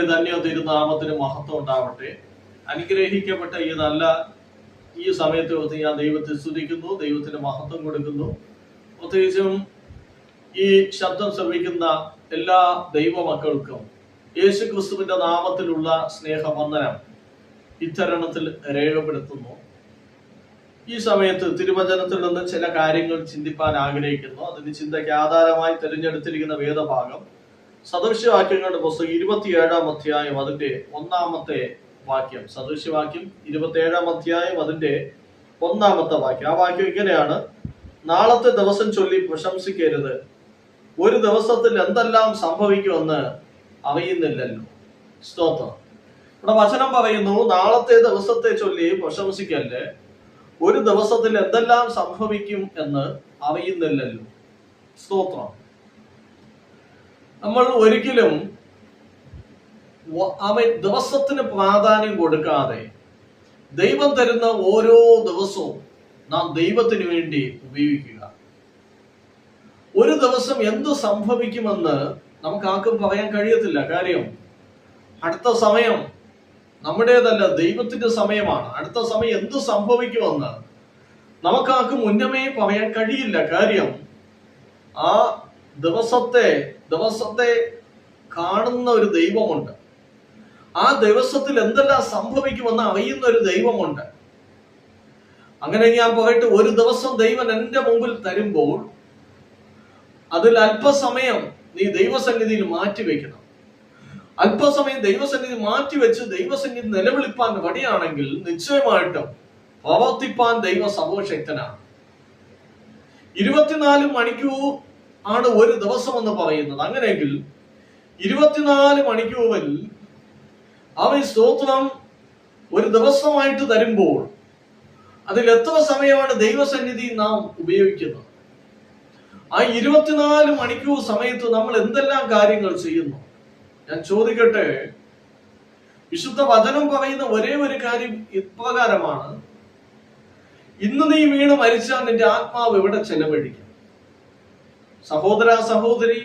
തന്നെ തിരുനാമത്തിന് മഹത്വം ഉണ്ടാവട്ടെ. അനുഗ്രഹിക്കപ്പെട്ട ഈ നല്ല ഈ സമയത്ത് ഒത്ത് ഞാൻ ദൈവത്തെ സ്തുതിക്കുന്നു ദൈവത്തിന് മഹത്വം കൊടുക്കുന്നു. പ്രത്യേകിച്ചും ഈ ശബ്ദം ശ്രമിക്കുന്ന എല്ലാ ദൈവമക്കൾക്കും യേശു ക്രിസ്തുവിന്റെ നാമത്തിലുള്ള സ്നേഹവന്ദനം ഇത്തരണത്തിൽ രേഖപ്പെടുത്തുന്നു. ഈ സമയത്ത് തിരുവചനത്തിൽ നിന്ന് ചില കാര്യങ്ങൾ ചിന്തിപ്പാൻ ആഗ്രഹിക്കുന്നു. അതിന് ചിന്തയ്ക്ക് ആധാരമായി തെരഞ്ഞെടുത്തിരിക്കുന്ന വേദഭാഗം സദൃശ്യവാക്യങ്ങളുടെ പുസ്തകം ഇരുപത്തിയേഴാം അധ്യായം അതിന്റെ ഒന്നാമത്തെ വാക്യം. സദൃശ്യവാക്യം ഇരുപത്തിയേഴാം അധ്യായം അതിന്റെ ഒന്നാമത്തെ വാക്യം. ആ വാക്യം ഇങ്ങനെയാണ്. നാളത്തെ ദിവസം ചൊല്ലി പ്രശംസിക്കരുത്. ഒരു ദിവസത്തിൽ എന്തെല്ലാം സംഭവിക്കുമെന്ന് അറിയുന്നില്ലല്ലോ. സ്തോത്രം. ഇവിടെ വചനം പറയുന്നു നാളത്തെ ദിവസത്തെ ചൊല്ലി പ്രശംസിക്കല്ലേ? ഒരു ദിവസത്തിൽ എന്തെല്ലാം സംഭവിക്കും എന്ന് അറിയുന്നില്ലല്ലോ. സ്തോത്രം. നമ്മൾ ഒരിക്കലും അവൻ ദിവസത്തിന് പ്രാധാന്യം കൊടുക്കാതെ ദൈവം തരുന്ന ഓരോ ദിവസവും നാം ദൈവത്തിന് വേണ്ടി ഉപയോഗിക്കുക. ഒരു ദിവസം എന്ത് സംഭവിക്കുമെന്ന് നമുക്ക് ആർക്കും പറയാൻ കഴിയത്തില്ല. കാര്യം അടുത്ത സമയം നമ്മുടേതല്ല ദൈവത്തിന്റെ സമയമാണ്. അടുത്ത സമയം എന്ത് സംഭവിക്കുമെന്ന് നമുക്കാർക്കും മുന്നമേ പറയാൻ കഴിയില്ല. കാര്യം ആ ദിവസത്തെ ദിവസത്തെ കാണുന്ന ഒരു ദൈവമുണ്ട്. ആ ദിവസത്തിൽ എന്തെല്ലാം സംഭവിക്കുമെന്ന് അറിയുന്ന ഒരു ദൈവമുണ്ട്. അങ്ങനെ ഞാൻ പോയിട്ട് ഒരു ദിവസം ദൈവം എന്റെ മുമ്പിൽ തരുമ്പോൾ അതിൽ അല്പസമയം നീ ദൈവസന്നിധിയിൽ മാറ്റിവെക്കണം അല്പസമയം ദൈവസന്നിധി മാറ്റിവെച്ച് ദൈവസന്നിധി നിലവിളിപ്പാൻ വടിയാണെങ്കിൽ നിശ്ചയമായിട്ടും പ്രവർത്തിപ്പാൻ ദൈവ സർവശക്തനാണ് ഇരുപത്തിനാല് മണിക്കൂർ ആണ് ഒരു ദിവസം എന്ന് പറയുന്നത്. അങ്ങനെയെങ്കിൽ ഇരുപത്തിനാല് മണിക്കൂറിൽ അവൻ സ്തോത്രം ഒരു ദിവസമായിട്ട് തരുമ്പോൾ അതിൽ എത്ര സമയമാണ് ദൈവസന്നിധി നാം ഉപയോഗിക്കുന്നത്? ആ ഇരുപത്തിനാല് മണിക്കൂർ സമയത്ത് നമ്മൾ എന്തെല്ലാം കാര്യങ്ങൾ ചെയ്യുന്നു? ഞാൻ ചോദിക്കട്ടെ വിശുദ്ധ വചനം പറയുന്ന ഒരേ ഒരു കാര്യം ഇപ്രകാരമാണ്. ഇന്ന് നീ വീണ് മരിച്ചാൽ നിന്റെ ആത്മാവ് എവിടെ ചെലവഴിക്കും? സഹോദര സഹോദരി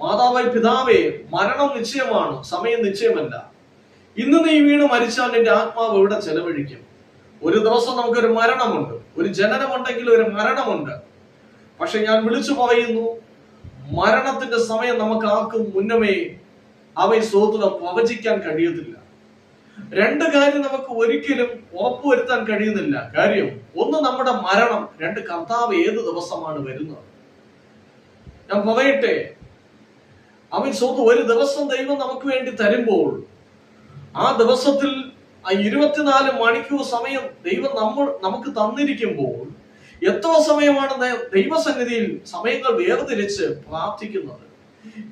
മാതാവായി പിതാവേ മരണം നിശ്ചയമാണ് സമയം നിശ്ചയമല്ല. ഇന്ന് നീ വീണ് മരിച്ചാൽ നിന്റെ ആത്മാവ് എവിടെ ചെലവഴിക്കും? ഒരു ദിവസം നമുക്കൊരു മരണമുണ്ട് ഒരു ജനനമുണ്ടെങ്കിൽ ഒരു മരണമുണ്ട്. പക്ഷെ ഞാൻ വിളിച്ചു പറയുന്നു മരണത്തിന്റെ സമയം നമുക്ക് ആക്കും മുന്നമേ അവയെ സ്വതന്ത്രം പ്രവചിക്കാൻ കഴിയത്തില്ല രണ്ട് കാര്യം നമുക്ക് ഒരിക്കലും ഉറപ്പുവരുത്താൻ കഴിയുന്നില്ല. കാര്യം ഒന്ന് നമ്മുടെ മരണം രണ്ട് കർത്താവ് ഏത് ദിവസമാണ് വരുന്നത്? ഞാൻ പറയട്ടെ? അവൻ സ്വന്തം ഒരു ദിവസം ദൈവം നമുക്ക് വേണ്ടി തരുമ്പോൾ ആ ദിവസത്തിൽ ആ ഇരുപത്തിനാല് മണിക്കൂർ സമയം ദൈവം നമ്മൾ നമുക്ക് തന്നിരിക്കുമ്പോൾ എത്ര സമയമാണ് ദൈവസന്നിധിയിൽ സമയങ്ങൾ വേർതിരിച്ച് പ്രാർത്ഥിക്കുന്നത്?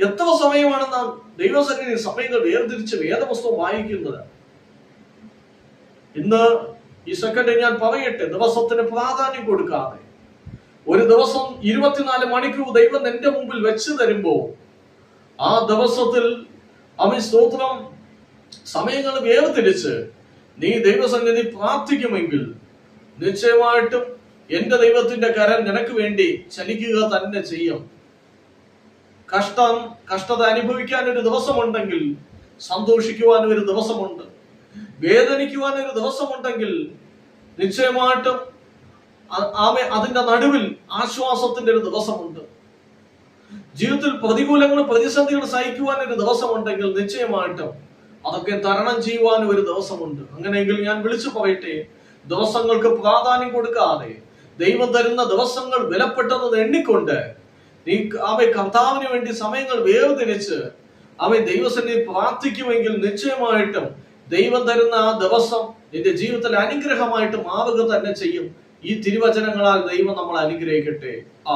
എത്ര സമയമാണ് നാം ദൈവസന്നിധിയിൽ സമയങ്ങൾ വേർതിരിച്ച് വേദപുസ്തകം വായിക്കുന്നത്? ഇന്ന് ഈ സെക്കൻഡ് ഞാൻ പറയട്ടെ ദിവസത്തിന് പ്രാധാന്യം കൊടുക്കാതെ ഒരു ദിവസം ഇരുപത്തിനാല് മണിക്കൂർ ദൈവം എന്റെ മുമ്പിൽ വെച്ച് തരുമ്പോൾ ആ ദിവസത്തിൽ അവൻ സ്തോത്രം സമയങ്ങൾ വേർതിരിച്ച് നീ ദൈവസന്നിധി പ്രാർത്ഥിക്കുമെങ്കിൽ നിശ്ചയമായിട്ടും എന്റെ ദൈവത്തിന്റെ കരൻ നിനക്ക് വേണ്ടി ചലിക്കുക തന്നെ ചെയ്യും. കഷ്ടം കഷ്ടത അനുഭവിക്കാൻ ഒരു ദിവസമുണ്ടെങ്കിൽ സന്തോഷിക്കുവാൻ ഒരു ദിവസമുണ്ട്. വേദനിക്കുവാൻ ഒരു ദിവസമുണ്ടെങ്കിൽ നിശ്ചയമായിട്ടും ആമെ അതിന്റെ നടുവിൽ ആശ്വാസത്തിന്റെ ഒരു ദിവസമുണ്ട്. ജീവിതത്തിൽ പ്രതികൂലങ്ങൾ പ്രതിസന്ധികൾ സഹിക്കുവാൻ ഒരു ദിവസമുണ്ടെങ്കിൽ നിശ്ചയമായിട്ടും അതൊക്കെ തരണം ചെയ്യുവാൻ ഒരു ദിവസമുണ്ട്. അങ്ങനെയെങ്കിൽ ഞാൻ വിളിച്ചു പറയട്ടെ ദിവസങ്ങൾക്ക് പ്രാധാന്യം കൊടുക്കാതെ ദൈവം തരുന്ന ദിവസങ്ങൾ വിലപ്പെട്ടതെന്ന് എണ്ണിക്കൊണ്ട് നീ അവയെ കർത്താവിന് വേണ്ടി സമയങ്ങൾ വേർതിരിച്ച് അവൻ ദൈവസന്നിധി പ്രാർത്ഥിക്കുമെങ്കിൽ നിശ്ചയമായിട്ടും ദൈവം തരുന്ന ആ ദിവസം നിന്റെ ജീവിതത്തിൽ അനുഗ്രഹമായിട്ട് മാറുക തന്നെ ചെയ്യും. ഈ തിരുവചനങ്ങളാൽ ദൈവം നമ്മൾ അനുഗ്രഹിക്കട്ടെ. ആ